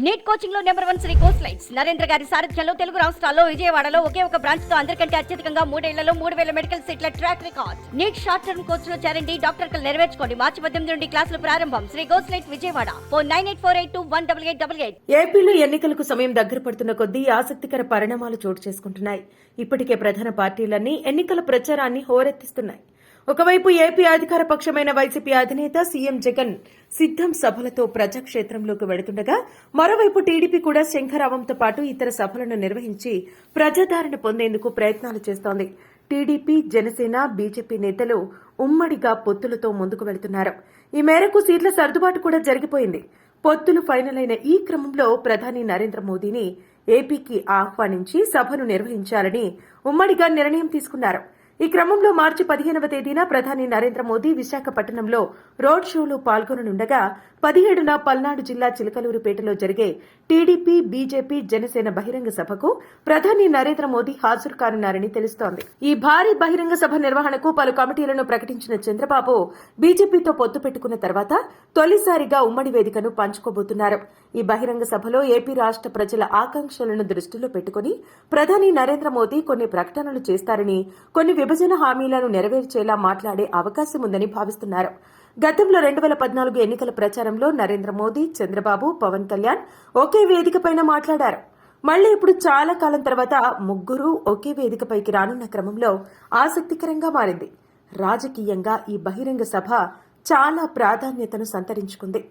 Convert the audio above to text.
Neat కోచింగ్లో number one Sri course lights Narendra గారి సారథ్యంలో తెలుగు రాష్ట్రాల్లో విజయవాడలో ఒకే ఒక బ్రాంచ్తో అందరికంటే అత్యధికంగా మూడేళ్ళలో మూడు వేల మెడికల్ సీట్ల track record NEET short term కోర్స్లో చేరండి డాక్టర్ కలు నెరవేర్చుకోండి. మార్చి పద్దెనిమిది నుండి క్లాసులు ప్రారంభం. Sri course light Vijayawada. Four nine eight four eight two one double eight double eight. ఏపీలో ఎన్నికలకు సమయం దగ్గర పడుతున్న కొద్దీ ఆసక్తికర పరిణామాలు చోటు చేసుకుంటున్నాయి. ఇప్పటికే ప్రధాన పార్టీలన్నీ ఎన్నికల ప్రచారాన్ని హోరెత్తిస్తున్నాయి. ఒకవైపు ఏపీ అధికార పక్షమైన వైసీపీ అధినేత సీఎం జగన్ సిద్దం సభలతో ప్రజాక్షేత్రంలోకి వెళుతుండగా మరోవైపు టీడీపీ కూడా శంఖరావంతో పాటు ఇతర సభలను నిర్వహించి ప్రజాదరణ పొందేందుకు ప్రయత్నాలు చేస్తోంది. టీడీపీ జనసేన బీజేపీ నేతలు ఉమ్మడిగా పొత్తులతో ముందుకు వెళుతున్నారు. ఈ మేరకు సీట్ల సర్దుబాటు కూడా జరిగిపోయింది. పొత్తులు ఫైనల్ అయిన ఈ క్రమంలో ప్రధాని నరేంద్ర మోదీని ఏపీకి ఆహ్వానించి సభను నిర్వహించాలని ఉమ్మడిగా నిర్ణయం తీసుకున్నారు. ఈ క్రమంలో మార్చి పదిహేనవ తేదీన ప్రధాని నరేంద్ర మోదీ విశాఖపట్నంలో రోడ్ షోలో పాల్గొననుండగా పదిహేడున పల్నాడు జిల్లా చిలకలూరుపేటలో జరిగే టీడీపీ బీజేపీ జనసేన బహిరంగ సభకు ప్రధాని నరేంద్ర మోదీ హాజరు కానున్నారని తెలుస్తోంది. ఈ భారీ బహిరంగ సభ నిర్వహణకు పలు కమిటీలను ప్రకటించిన చంద్రబాబు బీజేపీతో పొత్తు పెట్టుకున్న తర్వాత తొలిసారిగా ఉమ్మడి వేదికను పంచుకోబోతున్నారు. ఈ బహిరంగ సభలో ఏపీ రాష్ట ప్రజల ఆకాంక్షలను దృష్టిలో పెట్టుకుని ప్రధాని నరేంద్ర మోదీ కొన్ని ప్రకటనలు చేస్తారని కొన్ని విభజన హామీలను నెరవేర్చేలా మాట్లాడే అవకాశం ఉందని భావిస్తున్నారు. గతంలో రెండు వేల పద్నాలుగు ఎన్నికల ప్రచారంలో నరేంద్ర మోదీ చంద్రబాబు పవన్ కళ్యాణ్ ఒకే వేదికపైన మాట్లాడారు. మళ్ళీ ఇప్పుడు చాలా కాలం తర్వాత ముగ్గురు ఒకే వేదికపైకి రానున్న క్రమంలో ఆసక్తికరంగా మారింది. రాజకీయంగా ఈ బహిరంగ సభ చాలా ప్రాధాన్యతను సంతరించుకుంది.